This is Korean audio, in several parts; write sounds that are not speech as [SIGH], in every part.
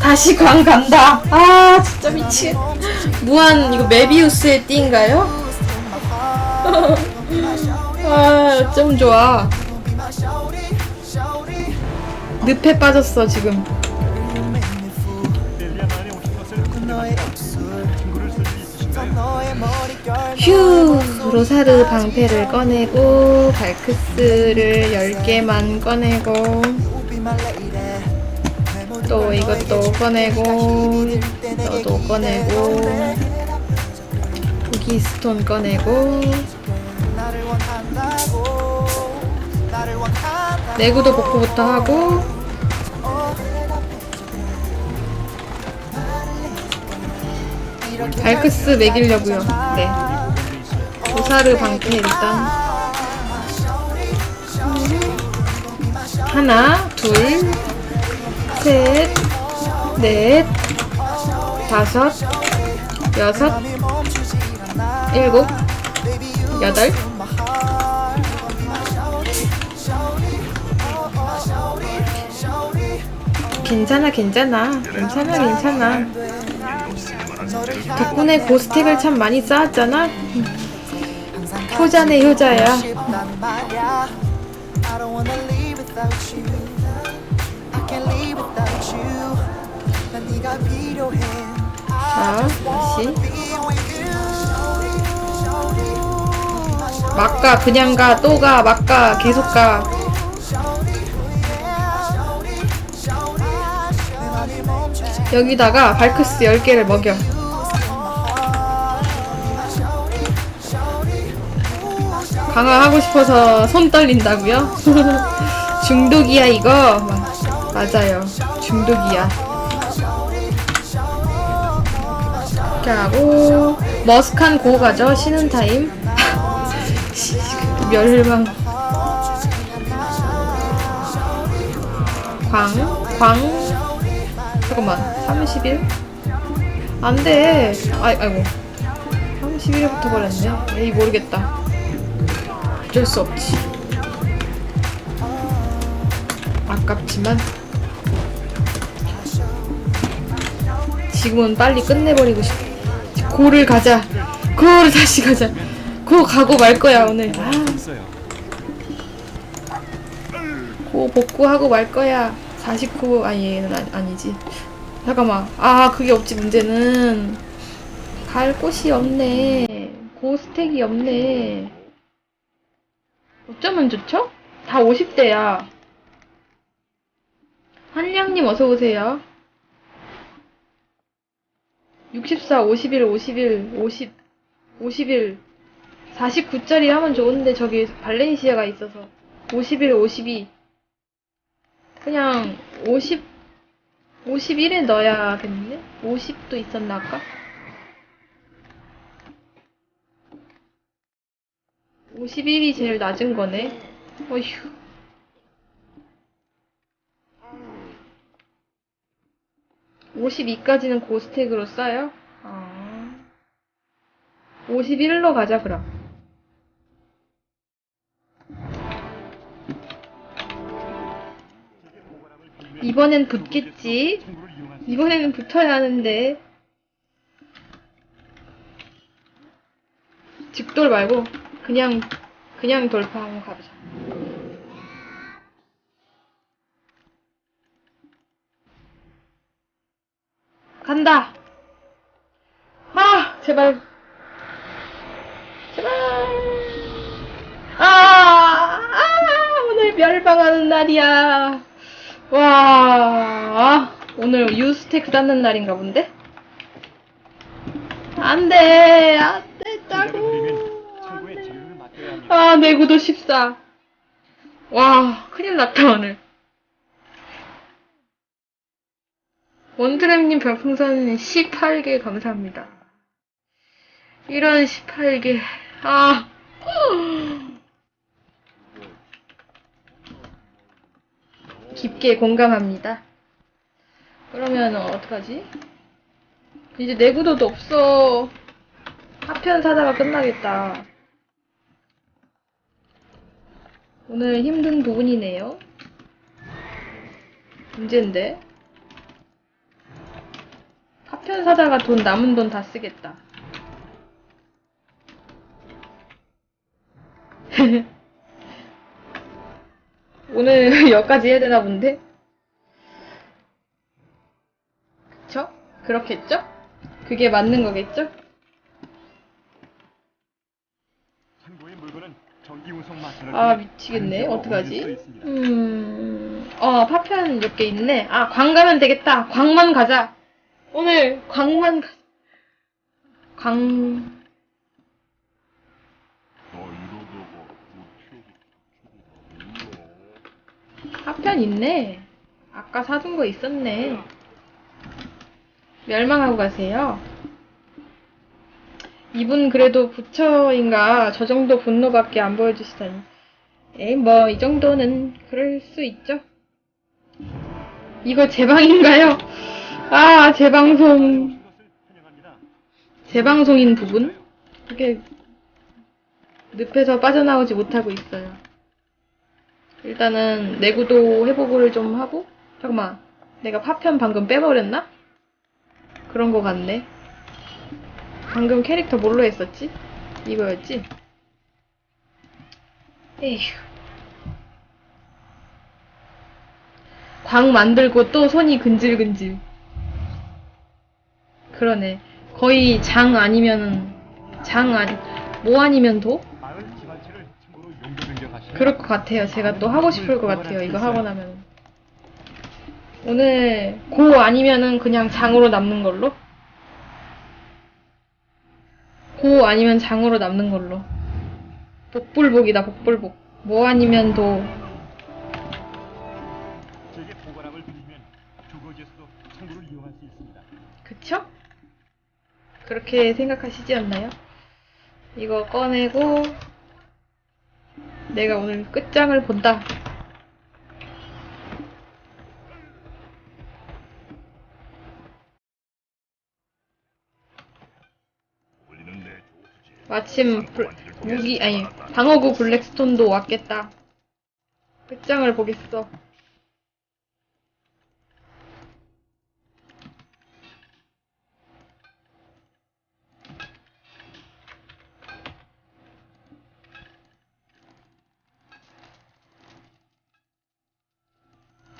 다시 광 간다. 아 진짜 미치. 무한 이거 메비우스의 띠인가요? [LAUGHS] 아좀 좋아. 늪에 빠졌어 지금. 휴 로사르 방패를 꺼내고 발크스를 10개만 꺼내고 또 이것도 꺼내고 너도 꺼내고 기스톤 꺼내고 내구도 복구부터 하고 발크스 매기려고요 네 로사르 방패 일단 하나 둘 셋, 넷, 다섯, 여섯, 일곱, 여덟. 괜찮아, 괜찮아. 괜찮아, 괜찮아. 덕분에 고스택을 참 많이 쌓았잖아. 효자네, 효자야. 자, 다시. 막 가, 그냥 가, 또 가, 막 가, 계속 가. 여기다가 발크스 10개를 먹여. 강화하고 싶어서 손 떨린다고요? [LAUGHS] 중독이야 이거? 마- 맞아요. 중독이야. 이렇게 하고 머스칸 고 가죠. 쉬는 타임. [LAUGHS] 멸망. 광, 광. 잠깐만. 31? 안 돼. 아이, 아이고. 31부터 버렸네. 에이, 모르겠다. 어쩔 수 없지. 아깝지만. 지금은 빨리 끝내버리고 싶어. 고를 가자. 고를 다시 가자. 고 가고 말 거야, 오늘. 아, 고 복구하고 말 거야. 49, 아니, 얘는 아니, 아니지. 잠깐만. 아, 그게 없지, 문제는. 갈 곳이 없네. 고 스택이 없네. 어쩌면 좋죠? 다 50대야. 한량님 어서오세요. 64, 51, 51, 50, 51, 49짜리 하면 좋은데 저기 발렌시아가 있어서 51, 52 그냥 50, 51에 넣어야겠는데? 50도 있었나 아까? 51이 제일 낮은 거네. 어휴. (52까지는 고스택으로 써요? 아. 51로 가자 그럼 이번엔 붙겠지 이번에는 붙어야 하는데 직돌 말고 그냥 그냥 돌파하고 가보자. 간다! 아 제발. 제발. 아, 아 오늘 멸망하는 날이야. 와 오늘 유스택 쌓는 날인가 본데? 안돼 안됐다고. 안돼 아 내구도 14 와 큰일 났다 오늘 원드램님 별풍선 18개 감사합니다 이런 18개 아 깊게 공감합니다. 그러면 어떡하지? 이제 내구도도 없어. 하편 사다가 끝나겠다. 오늘 힘든 부분이네요. 문제인데. 파편 사다가 돈 남은 돈 다 쓰겠다. [LAUGHS] 오늘 [LAUGHS] 여기까지 해야 되나 본데? 그쵸? 그렇겠죠? 그게 맞는 거겠죠? 참고의 물건은 전기 운송 마찬가지. 아 미치겠네. 어떡하지? 음... 어 파편 몇 개 있네. 아 광 가면 되겠다. 광만 가자. 오늘 광만 가... 광... 파편 있네. 아까 사둔 거 있었네. 멸망하고 가세요 이분 그래도 부처인가? 저 정도 분노밖에 안 보여주시다니. 에이 뭐 이 정도는 그럴 수 있죠. 이거 제 방인가요? 아 재방송. 재방송인 부분? 이게 늪에서 빠져나오지 못하고 있어요. 일단은 내구도 회복을 좀 하고 잠깐만. 내가 파편 방금 빼버렸나? 그런 거 같네 방금 캐릭터 뭘로 했었지? 이거였지? 에휴. 광 만들고 또 손이 근질근질. 그러네. 거의 장 아니면은, 장 아니, 뭐 아니면 도? 그럴 것 같아요. 제가 또 하고 싶을 것 같아요. 이거 하고 나면. 오늘 고 아니면은 그냥 장으로 남는 걸로? 고 아니면 장으로 남는 걸로. 복불복이다, 복불복. 뭐 아니면 도. 그쵸? 그렇게 생각하시지 않나요? 이거 꺼내고, 내가 오늘 끝장을 본다. 마침 블- 무기 아니 방어구 블랙스톤도 왔겠다. 끝장을 보겠어.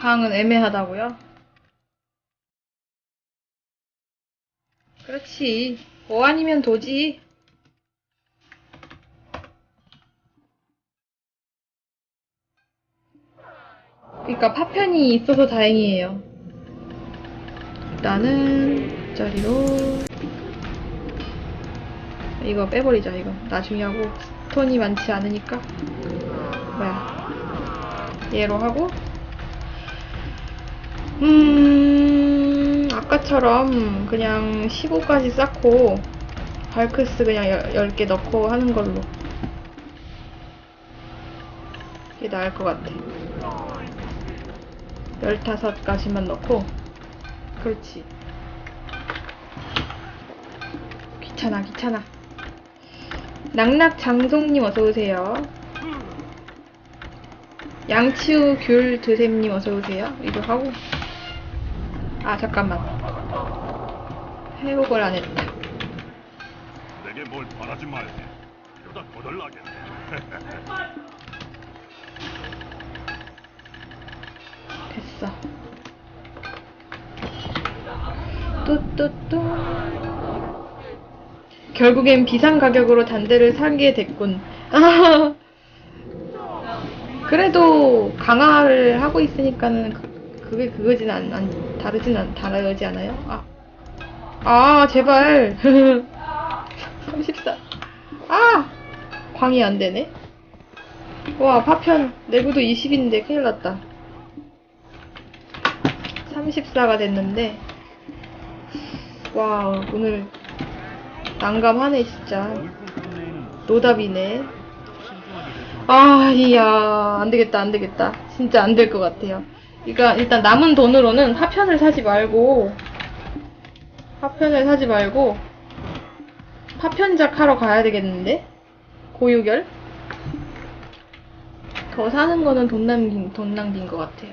강은 애매하다고요? 그렇지. 뭐 아니면 도지. 그러니까 파편이 있어서 다행이에요. 일단은 자리로 이거 빼버리자 이거. 나중에 하고 스톤이 많지 않으니까. 뭐야 얘로 하고. 음 아까처럼 그냥 15까지 쌓고 발크스 그냥 10개 넣고 하는 걸로. 이게 나을 것 같아 15가지만 넣고. 그렇지. 귀찮아 귀찮아. 낙낙장송님 어서오세요. 양치우 귤 드셈님 어서오세요. 이거 하고. 아 잠깐만. 회복을 안 했다 내게 뭘 바라지 말게. 이러다 거덜나겠네. [LAUGHS] 됐어. 뚜뚜뚜. 결국엔 비상 가격으로 단대를 사게 됐군. 아, [LAUGHS] 그래도 강화를 하고 있으니까는 그, 그게 그거진 않, 안, 다르진 않, 다르지 않아요? 아, 아 제발. [LAUGHS] 34. 아! 광이 안 되네. 와, 파편, 내구도 20인데 큰일 났다. 34가 됐는데 와 오늘 난감하네 진짜. 노답이네. 아 이야 안되겠다 안되겠다. 진짜 안 될 것 같아요. 그러니까 일단 남은 돈으로는 화편을 사지 말고 화편을 사지 말고 파편작 하러 가야 되겠는데? 고유결? 더 사는 거는 돈 낭비인, 돈 낭비인 것 같아요.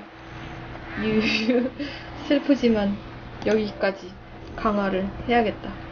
유유, [LAUGHS] 슬프지만 여기까지 강화를 해야겠다.